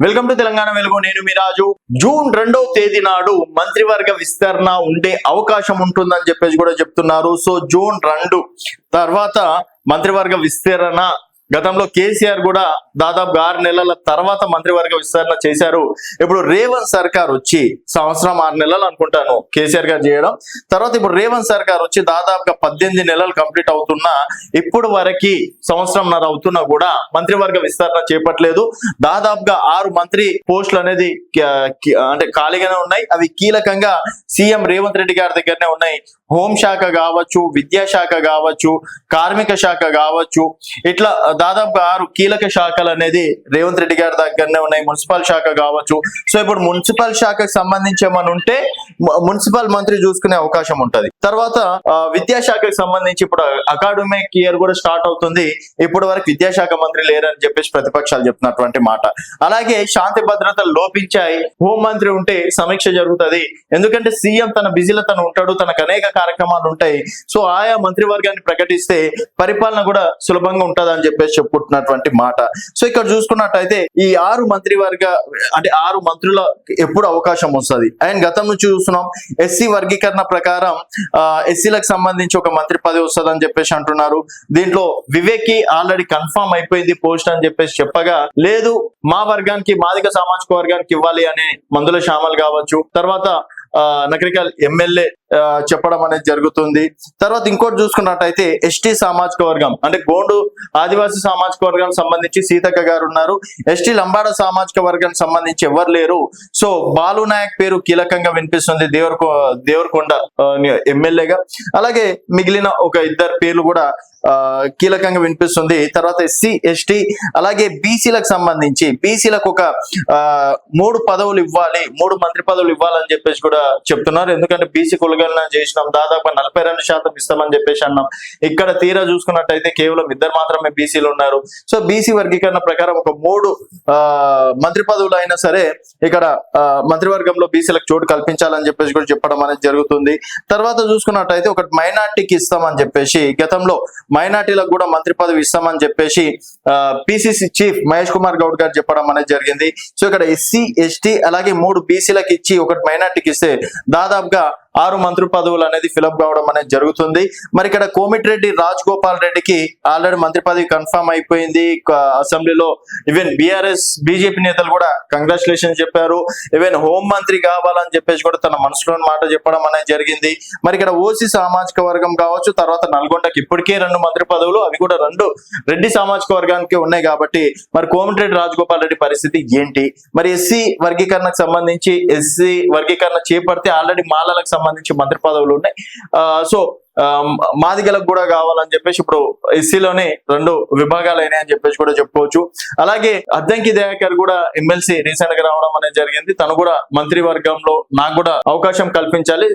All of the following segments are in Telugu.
వెల్కమ్ టు తెలంగాణ వెలుగు. నేను మీ రాజు. జూన్ రెండవ తేదీ నాడు మంత్రివర్గ విస్తరణ ఉండే అవకాశం ఉంటుందని చెప్పేసి కూడా చెప్తున్నారు. సో జూన్ రెండు తర్వాత మంత్రివర్గ విస్తరణ గతంలో కేసీఆర్ కూడా దాదాపు ఆరు నెలల తర్వాత మంత్రివర్గ విస్తరణ చేశారు. ఇప్పుడు రేవంత్ సర్కార్ వచ్చి సంవత్సరం ఆరు నెలలు అనుకుంటాను కేసీఆర్ గారు చేయడం. తర్వాత ఇప్పుడు రేవంత్ సర్కార్ వచ్చి దాదాపుగా పద్దెనిమిది నెలలు కంప్లీట్ అవుతున్నా ఇప్పుడు వరకు సంవత్సరంన్నర అవుతున్నా కూడా మంత్రివర్గ విస్తరణ చేపట్టలేదు. దాదాపుగా ఆరు మంత్రి పోస్టులు అనేది అంటే ఖాళీగానే ఉన్నాయి. అవి కీలకంగా సీఎం రేవంత్ రెడ్డి గారి దగ్గరనే ఉన్నాయి. హోంశాఖ కావచ్చు విద్యాశాఖ కావచ్చు కార్మిక శాఖ కావచ్చు ఇట్లా దాదాపు ఆరు కీలక శాఖలు అనేది రేవంత్ రెడ్డి గారి దగ్గరనే ఉన్నాయి. మున్సిపల్ శాఖ కావచ్చు. సో ఇప్పుడు మున్సిపల్ శాఖకు సంబంధించి ఏమని ఉంటే మున్సిపల్ మంత్రి చూసుకునే అవకాశం ఉంటది. తర్వాత విద్యాశాఖకు సంబంధించి ఇప్పుడు అకాడమిక్ ఇయర్ కూడా స్టార్ట్ అవుతుంది. ఇప్పటి వరకు విద్యాశాఖ మంత్రి లేరని చెప్పేసి ప్రతిపక్షాలు చెప్తున్నటువంటి మాట. అలాగే శాంతి భద్రతలు లోపించాయి. హోం మంత్రి ఉంటే సమీక్ష జరుగుతది. ఎందుకంటే సీఎం తన బిజీలో తను ఉంటాడు. తనకు అనేక కార్యక్రమాలు ఉంటాయి. సో ఆయా మంత్రివర్గాన్ని ప్రకటిస్తే పరిపాలన కూడా సులభంగా ఉంటుంది అని చెప్పేసి చెప్పుకుంటున్నటువంటి మాట. సో ఇక్కడ చూసుకున్నట్టయితే ఈ ఆరు మంత్రివర్గ అంటే ఆరు మంత్రుల ఎప్పుడు అవకాశం వస్తుంది. అండ్ గతం నుంచి చూస్తున్నాం ఎస్సీ వర్గీకరణ ప్రకారం ఎస్సీలకు సంబంధించి ఒక మంత్రి పదవి వస్తుంది అని చెప్పేసి అంటున్నారు. దీంట్లో వివేక్కి ఆల్రెడీ కన్ఫర్మ్ అయిపోయింది పోస్ట్ అని చెప్పేసి చెప్పగా లేదు మా వర్గానికి మాదిక సామాజిక వర్గానికి ఇవ్వాలి అనే మందుల శ్యామలు కావచ్చు. తర్వాత ఆ, నకరికల్ ఎమ్మెల్యే చెప్పడం అనేది జరుగుతుంది. తర్వాత ఇంకోటి చూసుకున్నట్టయితే ఎస్టీ సామాజిక వర్గం అంటే గోండు ఆదివాసీ సామాజిక వర్గం సంబంధించి సీతక్క గారు ఉన్నారు. ఎస్టీ లంబాడ సామాజిక వర్గానికి సంబంధించి ఎవరు లేరు. సో బాలు నాయక్ పేరు కీలకంగా వినిపిస్తుంది. దేవరకొ దేవరకొండ ఎమ్మెల్యేగా. అలాగే మిగిలిన ఒక ఇద్దరు పేర్లు కూడా కీలకంగా వినిపిస్తుంది. తర్వాత ఎస్సీ ఎస్టీ అలాగే బీసీలకు సంబంధించి బీసీలకు ఒక ఆ, మూడు పదవులు ఇవ్వాలి మూడు మంత్రి పదవులు ఇవ్వాలని చెప్పేసి కూడా చెప్తున్నారు. ఎందుకంటే బీసీ కులగలన చేసినాం. దాదాపు నలభై రెండు శాతం ఇస్తామని చెప్పేసి అన్నాం. ఇక్కడ తీరా చూసుకున్నట్టయితే కేవలం ఇద్దరు మాత్రమే బీసీలు ఉన్నారు. సో బీసీ వర్గీకరణ ప్రకారం ఒక మూడు మంత్రి పదవులు అయినా సరే ఇక్కడ మంత్రివర్గంలో బీసీలకు చోటు కల్పించాలని చెప్పేసి కూడా చెప్పడం అనేది జరుగుతుంది. తర్వాత చూసుకున్నట్టయితే ఒక మైనార్టీకి ఇస్తామని చెప్పేసి గతంలో మైనార్టీలకు కూడా మంత్రి పదవి ఇస్తామని చెప్పేసి పిసిసి చీఫ్ మహేష్ కుమార్ గౌడ్ గారు చెప్పడం అనేది జరిగింది. సో ఇక్కడ ఎస్సీ ఎస్టీ అలాగే మూడు బీసీలకు ఇచ్చి ఒకటి మైనార్టీకి ఇస్తే దాదాపుగా ఆరు మంత్రి పదవులు అనేది ఫిలప్ కావడం అనేది జరుగుతుంది. మరి ఇక్కడ కోమిటిరెడ్డి రాజ్ గోపాల్ రెడ్డికి ఆల్రెడీ మంత్రి పదవి కన్ఫర్మ్ అయిపోయింది. అసెంబ్లీలో ఈవెన్ బీఆర్ఎస్ బీజేపీ నేతలు కూడా కంగ్రాచులేషన్ చెప్పారు. ఈవెన్ హోం మంత్రి కావాలని చెప్పేసి కూడా తన మనసులోని మాట చెప్పడం అనేది జరిగింది. మరి ఇక్కడ ఓసీ సామాజిక వర్గం కావచ్చు తర్వాత నల్గొండకి ఇప్పటికే రెండు మంత్రి పదవులు అవి కూడా రెండు రెడ్డి సామాజిక వర్గానికి ఉన్నాయి కాబట్టి మరి కోమటిరెడ్డి రాజగోపాల్ రెడ్డి పరిస్థితి ఏంటి? మరి ఎస్సీ వర్గీకరణకు సంబంధించి ఎస్సీ వర్గీకరణ చేపడితే ఆల్రెడీ మాలలకు సంబంధించి మంత్రి పదవులు ఉన్నాయి. ఆ, సో ఆ, మాదిగలకు కూడా కావాలని చెప్పేసి ఇప్పుడు ఎస్సీలోనే రెండు విభాగాలు అయినాయి అని చెప్పేసి కూడా చెప్పుకోవచ్చు. అలాగే అద్దంకి దయాకర్ కూడా ఎమ్మెల్సీ రీసెంట్గా రావడం అనేది జరిగింది. తను కూడా మంత్రి వర్గంలో నాకు కూడా అవకాశం కల్పించాలి.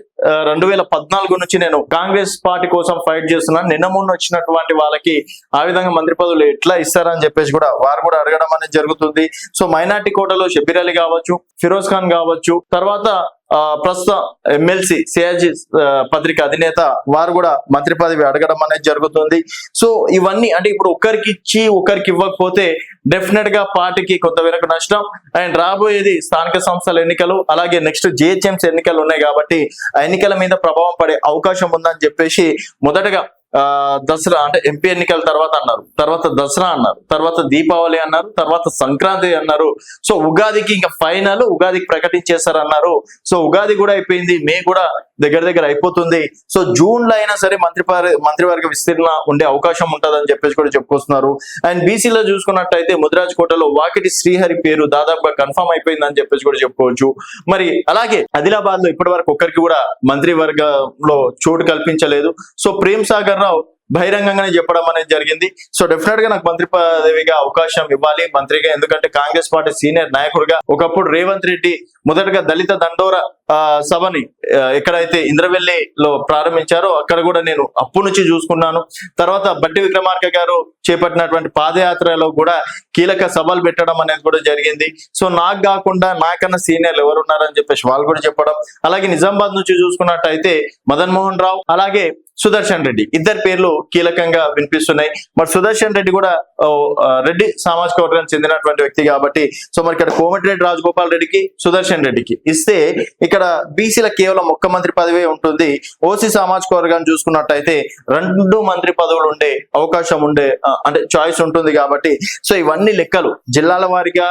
రెండు వేల పద్నాలుగు నుంచి నేను కాంగ్రెస్ పార్టీ కోసం ఫైట్ చేస్తున్నాను. నిన్న మొన్న వచ్చినటువంటి వాళ్ళకి ఆ విధంగా మంత్రి పదవులు ఎట్లా ఇస్తారని చెప్పేసి కూడా వారు కూడా అడగడం అనేది జరుగుతుంది. సో మైనార్టీ కోటలో షబీర్ అలీ కావచ్చు ఫిరోజ్ ఖాన్ కావచ్చు. తర్వాత ప్రస్తుతం ఎమ్మెల్సీ సిఆర్జి పత్రిక అధినేత వారు కూడా మంత్రి పదవి అడగడం అనేది జరుగుతుంది. సో ఇవన్నీ అంటే ఇప్పుడు ఒకరికి ఇచ్చి ఒకరికి ఇవ్వకపోతే డెఫినెట్గా పార్టీకి కొంత వెనక నష్టం. అండ్ రాబోయేది స్థానిక సంస్థల ఎన్నికలు అలాగే నెక్స్ట్ జిహెచ్ఎంసీ ఎన్నికలు ఉన్నాయి కాబట్టి ఆ ఎన్నికల మీద ప్రభావం పడే అవకాశం ఉందని చెప్పేసి మొదటగా దసరా అంటే ఎంపీ ఎన్నికల తర్వాత అన్నారు తర్వాత దసరా అన్నారు తర్వాత దీపావళి అన్నారు తర్వాత సంక్రాంతి అన్నారు. సో ఉగాదికి ఇంకా ఫైనల్ ఉగాదికి ప్రకటించేస్తారన్నారు సో ఉగాది కూడా అయిపోయింది మే కూడా దగ్గర దగ్గర అయిపోతుంది. సో జూన్లో అయినా సరే మంత్రి మంత్రివర్గ విస్తీర్ణ ఉండే అవకాశం ఉంటుందని చెప్పేసి కూడా చెప్పుకొస్తున్నారు. అండ్ బీసీలో చూసుకున్నట్టయితే ముదిరాజ్ కోటలో వాకిటి శ్రీహరి పేరు దాదాపుగా కన్ఫర్మ్ అయిపోయిందని చెప్పేసి కూడా చెప్పుకోవచ్చు. మరి అలాగే ఆదిలాబాద్లో ఇప్పటి వరకు ఒక్కరికి కూడా మంత్రివర్గంలో చోటు కల్పించలేదు. సో ప్రేమ్ సాగర్ రావు బహిరంగంగానే చెప్పడం అనేది జరిగింది. సో డెఫినెట్గా నాకు మంత్రి పదవిగా అవకాశం ఇవ్వాలి మంత్రిగా. ఎందుకంటే కాంగ్రెస్ పార్టీ సీనియర్ నాయకుడిగా ఒకప్పుడు రేవంత్ రెడ్డి మొదటగా దళిత దండోర సభని ఎక్కడైతే ఇంద్రవెల్లిలో ప్రారంభించారో అక్కడ కూడా నేను అప్పు నుంచి చూసుకున్నాను. తర్వాత బట్టి విక్రమార్క గారు చేపట్టినటువంటి పాదయాత్రలో కూడా కీలక సభలు పెట్టడం అనేది కూడా జరిగింది. సో నాకు కాకుండా నాకన్నా సీనియర్లు ఎవరున్నారని చెప్పేసి వాళ్ళు కూడా చెప్పడం. అలాగే నిజామాబాద్ నుంచి చూసుకున్నట్టయితే మదన్ మోహన్ రావు అలాగే సుదర్శన్ రెడ్డి. ఇద్దరు పేర్లు కీలకంగా వినిపిస్తున్నాయి. మరి సుదర్శన్ రెడ్డి కూడా రెడ్డి సామాజిక వర్గానికి చెందినటువంటి వ్యక్తి కాబట్టి సో మరి ఇక్కడ కోమటిరెడ్డి రాజగోపాల్ రెడ్డికి సుదర్శన్ రెడ్డికి ఇస్తే ఇక్కడ బీసీల కేవలం ఒక్క మంత్రి పదవే ఉంటుంది. ఓసీ సామాజిక వర్గాన్ని చూసుకున్నట్టయితే రెండు మంత్రి పదవులు ఉండే అవకాశం ఉండే అంటే చాయిస్ ఉంటుంది కాబట్టి సో ఇవన్నీ లెక్కలు. జిల్లాల వారిగా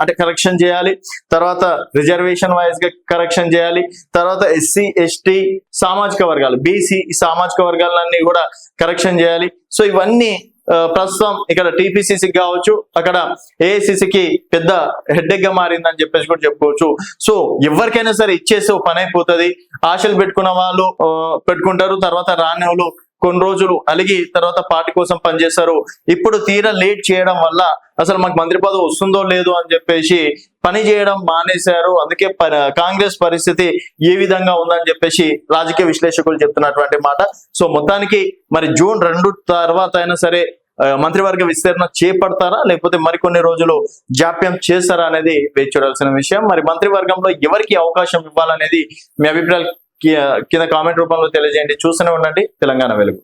అంటే కరెక్షన్ చేయాలి. తర్వాత రిజర్వేషన్ వైజ్గా కరెక్షన్ చేయాలి. తర్వాత ఎస్సీ ఎస్టీ సామాజిక వర్గాలు బీసీ సామాజిక వర్గాలన్నీ కూడా కరెక్షన్ చేయాలి. సో ఇవన్నీ ప్రస్తుతం ఇక్కడ టీపీసీసీ కావచ్చు అక్కడ ఏఐసిసికి పెద్ద హెడ్డెక్గా మారిందని చెప్పేసి కూడా చెప్పుకోవచ్చు. సో ఎవరికైనా సరే ఇచ్చేసి పని అయిపోతుంది. ఆశలు పెట్టుకున్న వాళ్ళు పెట్టుకుంటారు. తర్వాత రాని వాళ్ళు కొన్ని రోజులు అలిగి తర్వాత పార్టీ కోసం పనిచేశారు. ఇప్పుడు తీరా లేట్ చేయడం వల్ల అసలు మాకు మంత్రి పదవి వస్తుందో లేదో అని చెప్పేసి పని చేయడం మానేశారు. అందుకే ప- కాంగ్రెస్ పరిస్థితి ఏ విధంగా ఉందని చెప్పేసి రాజకీయ విశ్లేషకులు చెప్తున్నటువంటి మాట. సో మొత్తానికి మరి జూన్ రెండు తర్వాత అయినా సరే మంత్రివర్గ విస్తరణ చేపడతారా? లేకపోతే మరికొన్ని రోజులు జాప్యం చేస్తారా అనేది వేచి చూడాల్సిన విషయం. మరి మంత్రివర్గంలో ఎవరికి అవకాశం ఇవ్వాలనేది మీ అభిప్రాయాలు కింద కామెంట్ రూపంలో తెలియజేయండి. చూస్తూనే ఉండండి. తెలంగాణ వెలుగు.